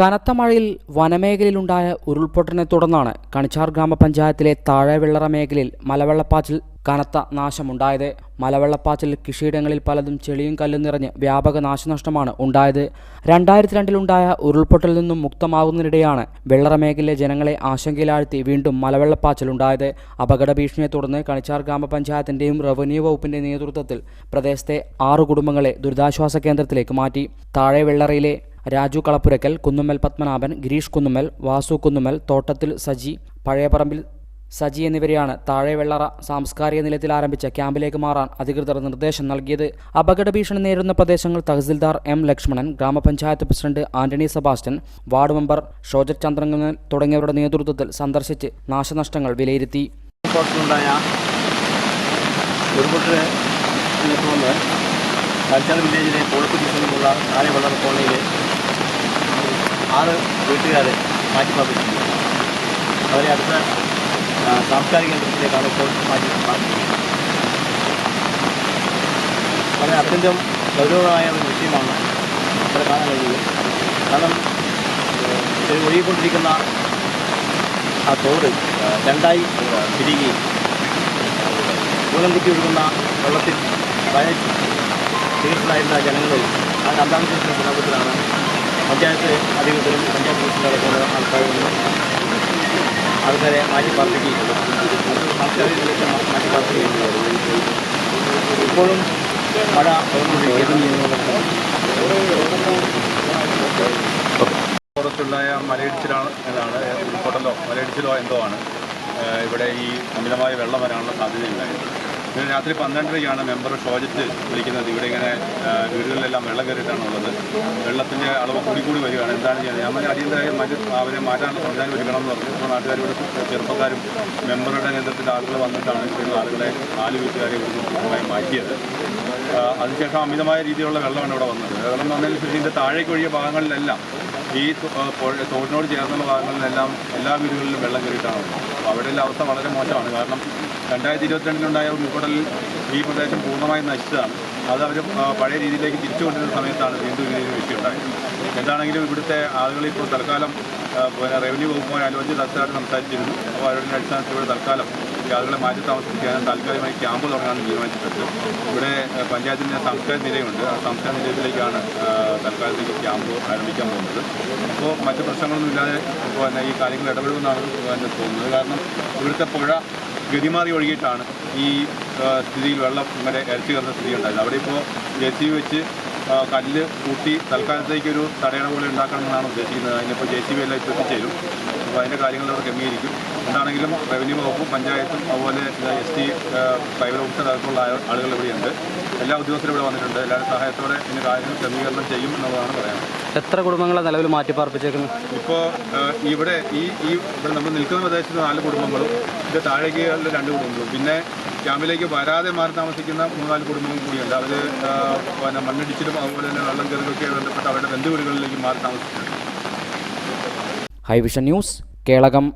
കനത്ത മഴയിൽ വനമേഖലയിലുണ്ടായ ഉരുൾപൊട്ടലിനെ തുടർന്നാണ് കണിച്ചാർ ഗ്രാമപഞ്ചായത്തിലെ താഴെ വെള്ളറ മേഖലയിൽ മലവെള്ളപ്പാച്ചിൽ കനത്ത നാശമുണ്ടായത്. മലവെള്ളപ്പാച്ചിൽ കൃഷിയിടങ്ങളിൽ പലതും ചെളിയും കല്ലും നിറഞ്ഞ് വ്യാപക നാശനഷ്ടമാണ് ഉണ്ടായത്. രണ്ടായിരത്തി രണ്ടിലുണ്ടായ ഉരുൾപൊട്ടലിൽ നിന്നും മുക്തമാകുന്നതിനിടെയാണ് വെള്ളറ മേഖലയിലെ ജനങ്ങളെ ആശങ്കയിലാഴ്ത്തി വീണ്ടും മലവെള്ളപ്പാച്ചിലുണ്ടായത്. അപകട ഭീഷണിയെ തുടർന്ന് കണിച്ചാർ ഗ്രാമപഞ്ചായത്തിന്റെയും റവന്യൂ വകുപ്പിന്റെ നേതൃത്വത്തിൽ പ്രദേശത്തെ ആറു കുടുംബങ്ങളെ ദുരിതാശ്വാസ കേന്ദ്രത്തിലേക്ക് മാറ്റി. താഴെ വെള്ളറയിലെ രാജു കളപ്പുരക്കൽ കുന്നുമ്മൽ പത്മനാഭൻ ഗിരീഷ് കുന്നുമ്മൽ വാസു കുന്നുമ്മൽ തോട്ടത്തിൽ സജി പഴയപറമ്പിൽ സജി എന്നിവരെയാണ് താഴെ വെള്ളറ സാംസ്കാരിക നിലയത്തിൽ ആരംഭിച്ച ക്യാമ്പിലേക്ക് മാറാൻ അധികൃതർ നിർദ്ദേശം നൽകിയത്. അപകട ഭീഷണി നേരിടുന്ന പ്രദേശങ്ങൾ തഹസിൽദാർ എം ലക്ഷ്മണൻ ഗ്രാമപഞ്ചായത്ത് president Antony Sebastian ward member Shojet Chandrangan തുടങ്ങിയവരുടെ നേതൃത്വത്തിൽ സന്ദർശിച്ച് നാശനഷ്ടങ്ങൾ വിലയിരുത്തി. വില്ലേജിലെ താഴെ വെള്ളറ ആറ് വീട്ടുകാരെ മാറ്റിപ്പാർപ്പിച്ചിട്ടുണ്ട്. അവരെ അടുത്ത സാംസ്കാരിക കേന്ദ്രത്തിലേക്കാണ് ഇപ്പോൾ മാറ്റി പാർപ്പിക്കുന്നത് വളരെ അത്യന്തം ഗൗരവമായ ഒരു വിഷയമാണ് ഇവിടെ കാണാൻ കഴിയുന്നത് കാരണം ഒഴുകിക്കൊണ്ടിരിക്കുന്ന ആ തോട് രണ്ടായി മൂലം കുത്തി ഒഴുകുന്ന വെള്ളത്തിൽ ഭയ ചികിത്സയിലായിരുന്ന ജനങ്ങൾ ആ രണ്ടാമത്തെ സന്ദർഭത്തിലാണ് പഞ്ചായത്ത് അധികൃതരും പഞ്ചായത്ത് പ്രസിഡന്റുള്ള ആൾക്കാർ വന്ന് ആൾക്കാരെ മാറ്റി പാർപ്പിക്കുകയുള്ളൂ മാറ്റി പാർപ്പിക്കുകയും ചെയ്തു. ഇപ്പോഴും മഴ പുറത്തുണ്ടായ മലയിടിച്ചിലാണ് എന്നാണ് ഉരുൾപൊട്ടലോ മലയിടിച്ചിലോ എന്തോ ആണ് ഇവിടെ ഈ അമിതമായ വെള്ളം വരാനുള്ള സാധ്യതയുണ്ടായത് രാത്രി പന്ത്രണ്ടരയ്ക്കാണ് മെമ്പർ ഷോജറ്റ് വിളിക്കുന്നത്. ഇവിടെ ഇങ്ങനെ വീടുകളിലെല്ലാം വെള്ളം കയറിയിട്ടാണ് ഉള്ളത് വെള്ളത്തിന്റെ അളവ് കൂടി കൂടി വരികയാണ്. എന്താണ് ചെയ്യുന്നത് നമ്മൾ അടിയന്തരമായി മറ്റ് അവരെ മാറ്റാനുള്ള സംവിധാനം ഒരുക്കണം എന്ന് പറഞ്ഞു. ഇപ്പോൾ നാട്ടുകാരോട് ചെറുപ്പക്കാരും മെമ്പറുടെ നേതൃത്വത്തിൽ ആളുകൾ വന്നിട്ടാണ് ഇവിടെയുള്ള ആളുകളെ നാല് വീട്ടുകാരെ ഇവിടുന്ന് മാറ്റിയത്. അതിനുശേഷം അമിതമായ രീതിയിലുള്ള വെള്ളമാണ് ഇവിടെ വന്നത്. വെള്ളം വന്നതിന് ശേഷം ഇതിന്റെ താഴേക്ക് ഒഴിയ ഭാഗങ്ങളിലെല്ലാം ഈ തോട്ടിനോട് ചേർന്നുള്ള ഭാഗങ്ങളിലെല്ലാം എല്ലാ വീടുകളിലും വെള്ളം കയറിയിട്ടാണ് അവിടെയുള്ള അവസ്ഥ വളരെ മോശമാണ്. കാരണം രണ്ടായിരത്തി ഇരുപത്തിരണ്ടിലുണ്ടായ ഉരുൾപൊട്ടലിൽ ഈ പ്രദേശം പൂർണമായും നശിച്ചതാണ്. അത് അവർ പഴയ രീതിയിലേക്ക് തിരിച്ചു കൊണ്ടിരുന്ന സമയത്താണ് വീണ്ടും ഇതിൽ വിഷയം ഉണ്ടായത് എന്താണെങ്കിലും ഇവിടുത്തെ ആളുകൾ ഇപ്പോൾ തൽക്കാലം പിന്നെ റവന്യൂ വകുപ്പുമായി ആലോചിച്ച് തൽക്കാലം സംസാരിച്ചിരുന്നു. അപ്പോൾ അവരുടെ അടിസ്ഥാനത്തിൽ ഇവിടെ തൽക്കാലം ആളുകളെ മാറ്റി താമസിപ്പിക്കാനും താൽക്കാലികമായി ക്യാമ്പ് തുടങ്ങാനും തീരുമാനിച്ചിട്ടുണ്ട്. ഇവിടെ പഞ്ചായത്തിന്റെ സംസ്കാര നിലയുണ്ട്. ആ സംസ്കാര നിലയത്തിലേക്കാണ് തൽക്കാലത്തേക്ക് ക്യാമ്പ് ആരംഭിക്കാൻ പോകുന്നത്. അപ്പോൾ മറ്റ് പ്രശ്നങ്ങളൊന്നും ഇല്ലാതെ പിന്നെ ഈ കാര്യങ്ങൾ ഇടപെടുമെന്നാണ് എന്റെ തോന്നുന്നത്. കാരണം ഇവിടുത്തെ പുഴ ഗതിമാറി ഒഴുകിയിട്ടാണ് ഈ സ്ഥിതിയിൽ വെള്ളം ഇങ്ങനെ ഇരച്ചു കയറുന്ന സ്ഥിതി ഉണ്ടായത് അവിടെ ഇപ്പോൾ ജെ സി വെച്ച് കല്ല് കൂട്ടി തൽക്കാലത്തേക്ക് ഒരു തടയണ പോലെ ഉണ്ടാക്കണമെന്നാണ് ഉദ്ദേശിക്കുന്നത്. അതിനിപ്പോൾ ജെ സി ബി എല്ലാം ഇപ്പോൾ എത്തിച്ചേരും അപ്പോൾ അതിന്റെ കാര്യങ്ങൾ ക്രമീകരിക്കും. എന്താണെങ്കിലും റവന്യൂ വകുപ്പും പഞ്ചായത്തും അതുപോലെ എസ് ടി ഫൈബർ ഓഫീസർ അടക്കമുള്ള ആളുകൾ ഇവിടെയുണ്ട്. എല്ലാ ഉദ്യോഗസ്ഥരും ഇവിടെ വന്നിട്ടുണ്ട്. എല്ലാവരുടെ സഹായത്തോടെ ഇതിന്റെ കാര്യങ്ങൾ ക്രമീകരണം ചെയ്യും എന്നുള്ളതാണ് പറയാനുള്ളത്. എത്ര കുടുംബങ്ങളെ നിലവിൽ മാറ്റി പാർപ്പിച്ചേക്കുന്നു ഇപ്പോൾ ഇവിടെ ഈ ഈ ഇവിടെ നമ്മൾ നിൽക്കുന്ന പ്രദേശത്ത് നാല് കുടുംബങ്ങളും ഇത് താഴേക്ക് രണ്ട് കുടുംബങ്ങളും. പിന്നെ ക്യാമ്പിലേക്ക് വരാതെ മാറി താമസിക്കുന്ന മൂന്നാൽ കുടുംബങ്ങളും കൂടിയുണ്ട്. അവർ പിന്നെ മണ്ണിടിച്ചിലും അതുപോലെ തന്നെ വെള്ളം കയറുകയൊക്കെ ബന്ധപ്പെട്ട് അവരുടെ ബന്ധുവീടുകളിലേക്ക് മാറി താമസിക്കുന്നുണ്ട്. ഹൈവിഷൻ ന്യൂസ് കേളകം